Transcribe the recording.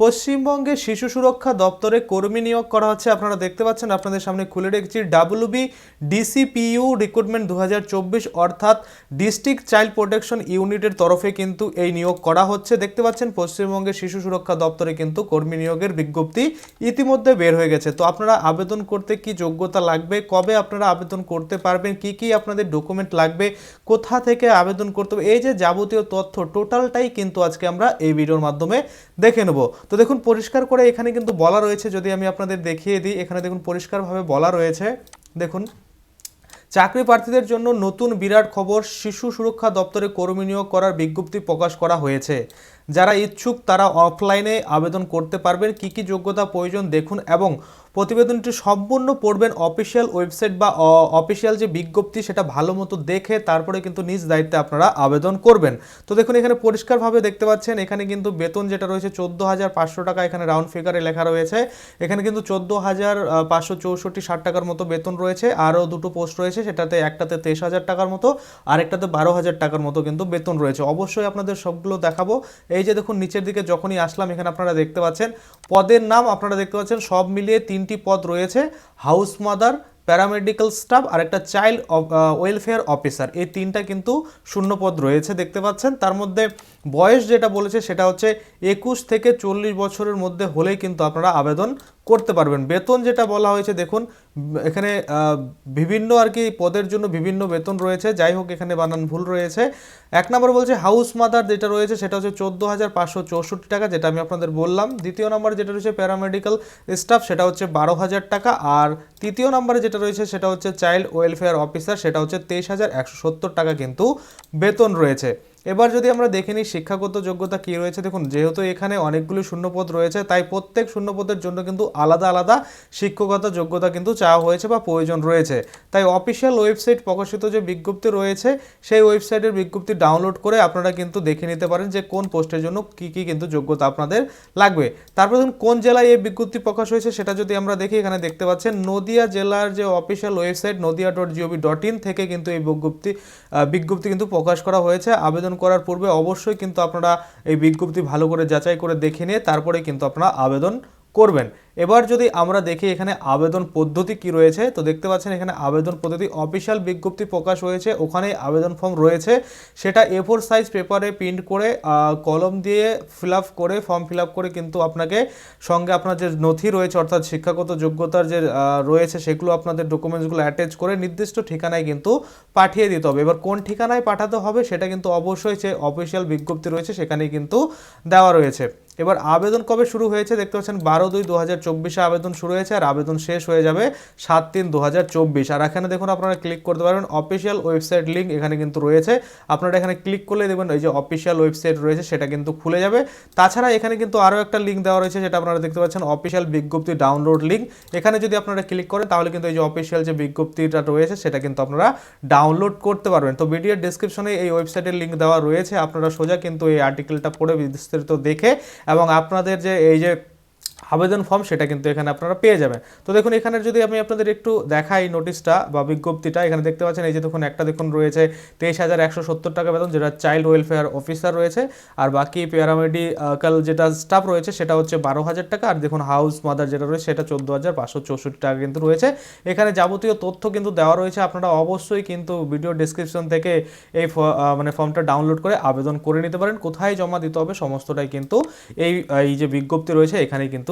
পশ্চিমবঙ্গে শিশু সুরক্ষা দপ্তরে কর্মী নিয়োগ করা হচ্ছে। আপনারা দেখতে পাচ্ছেন, আপনাদের সামনে খুলে রেখেছি ডাব্লিউবি ডিসিপিইউ রিক্রুটমেন্ট দু হাজার চব্বিশ, অর্থাৎ ডিস্ট্রিক্ট চাইল্ড প্রোটেকশন ইউনিটের তরফে কিন্তু এই নিয়োগ করা হচ্ছে। দেখতে পাচ্ছেন, পশ্চিমবঙ্গের শিশু সুরক্ষা দপ্তরে কিন্তু কর্মী নিয়োগের বিজ্ঞপ্তি ইতিমধ্যে বের হয়ে গেছে। তো আপনারা আবেদন করতে কি যোগ্যতা লাগবে? কবে আপনারা আবেদন করতে পারবেন? কি কি আপনাদের ডকুমেন্ট লাগবে? কোথা থেকে আবেদন করতে হবে? এই যে যাবতীয় তথ্য টোটালটাই কিন্তু আজকে আমরা এই ভিডিওর মাধ্যমে দেখে নেব। তো দেখুন, পরিষ্কার করে এখানে কিন্তু বলা রয়েছে, যদি আমি আপনাদের দেখিয়ে দিই, এখানে দেখুন, পরিষ্কারভাবে বলা রয়েছে, দেখুন, চাকরি প্রার্থীদের জন্য নতুন বিরাট খবর শিশু সুরক্ষা দপ্তরে কর্মী নিয়োগ করার বিজ্ঞপ্তি প্রকাশ করা হয়েছে। যারা ইচ্ছুক, তারা অফলাইনে আবেদন করতে পারবেন। কি কি যোগ্যতা প্রয়োজন দেখুন এবং প্রতিবেদনটি সম্পূর্ণ পড়বেন অফিসিয়াল ওয়েবসাইট বা অফিসিয়াল যে বিজ্ঞপ্তি সেটা ভালো মতো দেখে তারপরে কিন্তু নিজ দায়িত্বে আপনারা আবেদন করবেন। তো দেখুন, এখানে পরিষ্কারভাবে দেখতে পাচ্ছেন, এখানে কিন্তু বেতন যেটা রয়েছে চোদ্দ হাজার পাঁচশো টাকা, এখানে রাউন্ড ফিগারে লেখা রয়েছে। এখানে কিন্তু চোদ্দ হাজার পাঁচশো চৌষট্টি ষাট টাকার মতো বেতন রয়েছে, আরও দুটো পোস্ট রয়েছে, সেটাতে একটাতে তেইশ হাজার টাকার মতো, আরেকটাতে বারো হাজার টাকার মতো কিন্তু বেতন রয়েছে। অবশ্যই আপনাদের সবগুলো দেখাবো। এই যে দেখুন, নিচের দিকে যখনই আসলাম, এখানে আপনারা দেখতে পাচ্ছেন, পদের নাম আপনারা দেখতে পাচ্ছেন, সব মিলিয়ে তিনটি পদ রয়েছে হাউস মাদার প্যারামেডিক্যাল স্টাফ আর একটা চাইল্ড ওয়েলফেয়ার অফিসার এই তিনটা কিন্তু শূন্য পদ রয়েছে, দেখতে পাচ্ছেন। তার মধ্যে বয়স যেটা বলেছে সেটা হচ্ছে একুশ থেকে চল্লিশ বছরের মধ্যে হলেই কিন্তু আপনারা আবেদন করতে পারবেন। বেতন যেটা বলা হয়েছে, দেখুন, এখানে বিভিন্ন আর কি পদের জন্য বিভিন্ন বেতন রয়েছে। যাই হোক, এখানে বানান ভুল রয়েছে। এক নম্বর বলছে হাউস মাদার যেটা রয়েছে, সেটা হচ্ছে চোদ্দ হাজার পাঁচশো চৌষট্টি টাকা, যেটা আমি আপনাদের বললাম। দ্বিতীয় নম্বর যেটা রয়েছে প্যারামেডিক্যাল স্টাফ সেটা হচ্ছে বারো হাজার টাকা। আর তৃতীয় নম্বরে যেটা রয়েছে, সেটা হচ্ছে চাইল্ড ওয়েলফেয়ার অফিসার সেটা হচ্ছে তেইশ হাজার একশো সত্তর টাকা কিন্তু বেতন রয়েছে। এবার যদি আমরা দেখে নিই শিক্ষাগত যোগ্যতা কী রয়েছে, দেখুন যেহেতু এখানে অনেকগুলো শূন্যপদ রয়েছে, তাই প্রত্যেক শূন্যপদের জন্য কিন্তু আলাদা আলাদা শিক্ষকতা যোগ্যতা কিন্তু চাওয়া হয়েছে বা প্রয়োজন রয়েছে। তাই অফিসিয়াল ওয়েবসাইট প্রকাশিত যে বিজ্ঞপ্তি রয়েছে, সেই ওয়েবসাইটের বিজ্ঞপ্তি ডাউনলোড করে আপনারা কিন্তু দেখে নিতে পারেন যে কোন পোস্টের জন্য কি কি কিন্তু যোগ্যতা আপনাদের লাগবে। তারপর ধরুন কোন জেলায় এই বিজ্ঞপ্তি প্রকাশ হয়েছে সেটা যদি আমরা দেখি, এখানে দেখতে পাচ্ছেন নদিয়া জেলার যে official website Nadia dot GOV dot in থেকে কিন্তু এই বিজ্ঞপ্তি বিজ্ঞপ্তি কিন্তু প্রকাশ করা হয়েছে। আবেদন করার পূর্বে অবশ্যই কিন্তু আপনারা এই বিজ্ঞপ্তি ভালো করে যাচাই করে দেখে নিয়ে তারপরে কিন্তু আপনারা আবেদন করবেন। এবার যদি আমরা দেখি এখানে আবেদন পদ্ধতি কি রয়েছে, তো দেখতে পাচ্ছেন এখানে আবেদন পদ্ধতি অফিসিয়াল বিজ্ঞপ্তি প্রকাশ হয়েছে ওখানে আবেদন ফর্ম রয়েছে। সেটা এ ফোর সাইজ পেপারে প্রিন্ট করে কলম দিয়ে ফিল করে ফর্ম ফিল করে কিন্তু আপনাকে সঙ্গে আপনার যে নথি রয়েছে, অর্থাৎ শিক্ষাগত যোগ্যতার যে রয়েছে, সেগুলো আপনাদের ডকুমেন্টসগুলো অ্যাটাচ করে নির্দিষ্ট ঠিকানায় কিন্তু পাঠিয়ে দিতে হবে। এবার কোন ঠিকানায় পাঠাতে হবে, সেটা কিন্তু অবশ্যই যে অফিসিয়াল বিজ্ঞপ্তি রয়েছে, সেখানেই কিন্তু দেওয়া রয়েছে। এবার আবেদন কবে শুরু হয়েছে? দেখতে পাচ্ছেন বারো দুই দু হাজার চব্বিশে আবেদন শুরু হয়েছে আর আবেদন শেষ হয়ে যাবে সাত তিন দু হাজার চব্বিশ। আর এখানে দেখুন আপনারা ক্লিক করতে পারবেন অফিসিয়াল ওয়েবসাইট লিঙ্ক এখানে কিন্তু রয়েছে। আপনারা এখানে ক্লিক করলে দেখবেন এই যে অফিসিয়াল ওয়েবসাইট রয়েছে সেটা কিন্তু খুলে যাবে। তাছাড়া এখানে কিন্তু আরও একটা লিঙ্ক দেওয়া রয়েছে যেটা আপনারা দেখতে পাচ্ছেন অফিসিয়াল বিজ্ঞপ্তি ডাউনলোড লিঙ্ক এখানে যদি আপনারা ক্লিক করেন তাহলে কিন্তু এই যে অফিসিয়াল যে বিজ্ঞপ্তিটা রয়েছে সেটা কিন্তু আপনারা ডাউনলোড করতে পারবেন। তো ভিডিওর ডিসক্রিপশনে এই ওয়েবসাইটের লিঙ্ক দেওয়া রয়েছে। আপনারা সোজা কিন্তু এই আর্টিকেলটা পড়ে বিস্তারিত দেখে এবং আপনাদের যে এই যে আবেদন ফর্ম সেটা কিন্তু এখানে আপনারা পেয়ে যাবেন। তো দেখুন, এখানে যদি আমি আপনাদের একটু দেখাই নোটিশটা বা বিজ্ঞপ্তিটা, এখানে দেখতে পাচ্ছেন এই যে দেখুন, একটা দেখুন রয়েছে তেইশ হাজার একশো সত্তর টাকা বেতন, যেটা চাইল্ড ওয়েলফেয়ার অফিসার রয়েছে। আর বাকি প্যারামেডিক্যাল যেটা স্টাফ রয়েছে, সেটা হচ্ছে বারো হাজার টাকা। আর দেখুন হাউস মাদার যেটা রয়েছে, সেটা চোদ্দ হাজার পাঁচশো চৌষট্টি টাকা কিন্তু রয়েছে। এখানে যাবতীয় তথ্য কিন্তু দেওয়া রয়েছে। আপনারা অবশ্যই কিন্তু ভিডিও ডিসক্রিপশন থেকে এই মানে ফর্মটা ডাউনলোড করে আবেদন করে নিতে পারেন। কোথায় জমা দিতে হবে, সমস্তটাই কিন্তু এই এই যে বিজ্ঞপ্তি রয়েছে, এখানেই কিন্তু